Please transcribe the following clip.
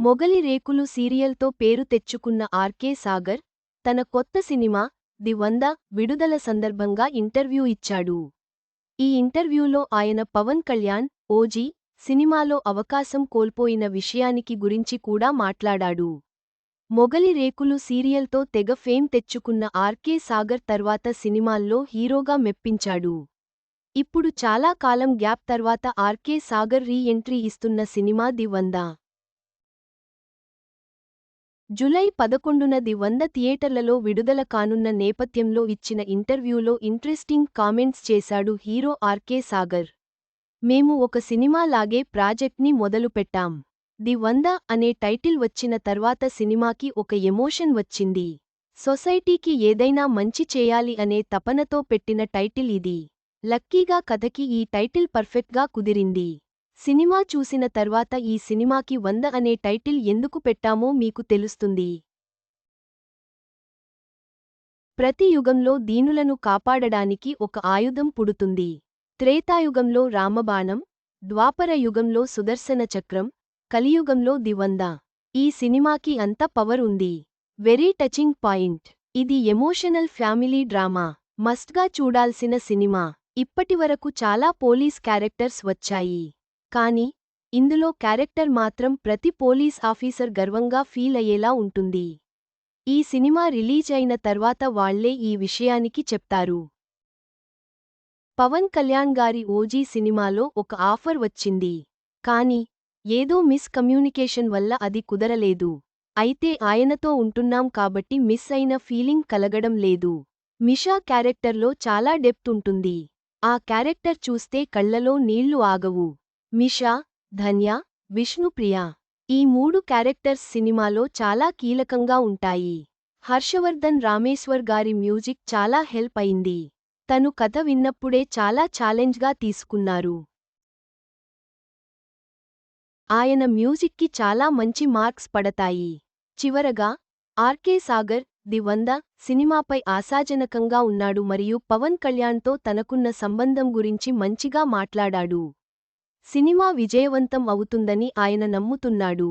మొగలి రేకులు సీరియల్తో పేరు తెచ్చుకున్న ఆర్కే సాగర్ తన కొత్త సినిమా ది వంద విడుదల సందర్భంగా ఇంటర్వ్యూ ఇచ్చాడు. ఈ ఇంటర్వ్యూలో ఆయన పవన్ కళ్యాణ్ ఓజీ సినిమాలో అవకాశం కోల్పోయిన విషయానికి గురించి కూడా మాట్లాడాడు. మొగలి రేకులు సీరియల్తో తెగ ఫేమ్ తెచ్చుకున్న ఆర్కే సాగర్ తర్వాత సినిమాల్లో హీరోగా మెప్పించాడు. ఇప్పుడు చాలా కాలం గ్యాప్ తర్వాత ఆర్కే సాగర్ రీ ఎంట్రీ ఇస్తున్న సినిమా ది వంద. జులై పదకొండున ది వంద థియేటర్లలో విడుదల కానున్న నేపథ్యంలో ఇచ్చిన ఇంటర్వ్యూలో ఇంట్రెస్టింగ్ కామెంట్స్ చేశాడు హీరో ఆర్కే సాగర్. మేము ఒక సినిమా లాగే ప్రాజెక్ట్ని మొదలుపెట్టాం ది వంద అనే టైటిల్ వచ్చిన తర్వాత సినిమాకి ఒక ఎమోషన్ వచ్చింది. సొసైటీకి ఏదైనా మంచి చేయాలి అనే తపనతో పెట్టిన టైటిల్ ఇది. లక్కీగా కథకి ఈ టైటిల్ పర్ఫెక్ట్గా కుదిరింది. సినిమా చూసిన తర్వాత ఈ సినిమాకి వంద అనే టైటిల్ ఎందుకు పెట్టామో మీకు తెలుస్తుంది. ప్రతి యుగంలో దీనులను కాపాడడానికి ఒక ఆయుధం పుడుతుంది. త్రేతాయుగంలో రామబాణం ద్వాపర యుగంలో సుదర్శన చక్రం కలియుగంలో దివంద. ఈ సినిమాకి అంత పవర్ ఉంది. Very touching point. ఇది ఎమోషనల్ ఫ్యామిలీ డ్రామా. మస్ట్గా చూడాల్సిన సినిమా. ఇప్పటివరకు చాలా పోలీస్ క్యారెక్టర్స్ వచ్చాయి. కానీ ఇందులో క్యారెక్టర్ మాత్రం ప్రతి పోలీస్ ఆఫీసర్ గర్వంగా ఫీల్ అయ్యేలా ఉంటుంది. ఈ సినిమా రిలీజ్ అయిన తర్వాత వాళ్ళే ఈ విషయానికి చెప్తారు. పవన్ కళ్యాణ్ గారి ఓజీ సినిమాలో ఒక ఆఫర్ వచ్చింది. కాని ఏదో మిస్ కమ్యూనికేషన్ వల్ల అది కుదరలేదు. అయితే ఆయనతో ఉంటున్నాం కాబట్టి మిస్ అయిన ఫీలింగ్ కలగడం లేదు. మిషా క్యారెక్టర్లో చాలా డెప్త్ ఉంటుంది. ఆ క్యారెక్టర్ చూస్తే కళ్ళలో నీళ్ళు ఆగవు. మిషా ధన్య విష్ణుప్రియ ఈ మూడు క్యారెక్టర్స్ సినిమాలో చాలా కీలకంగా ఉంటాయి. హర్షవర్ధన్ రామేశ్వర్ గారి మ్యూజిక్ చాలా హెల్ప్ అయింది. తను కథ విన్నప్పుడే చాలా ఛాలెంజ్గా తీసుకున్నారు. ఆయన మ్యూజిక్కి చాలా మంచి మార్క్స్ పడతాయి. చివరగా ఆర్కే సాగర్ ది వంద సినిమాపై ఆశాజనకంగా ఉన్నాడు మరియు పవన్ కళ్యాణ్తో తనకున్న సంబంధం గురించి మంచిగా మాట్లాడాడు. సినిమా విజయవంతం అవుతుందని ఆయన నమ్ముతున్నాడు.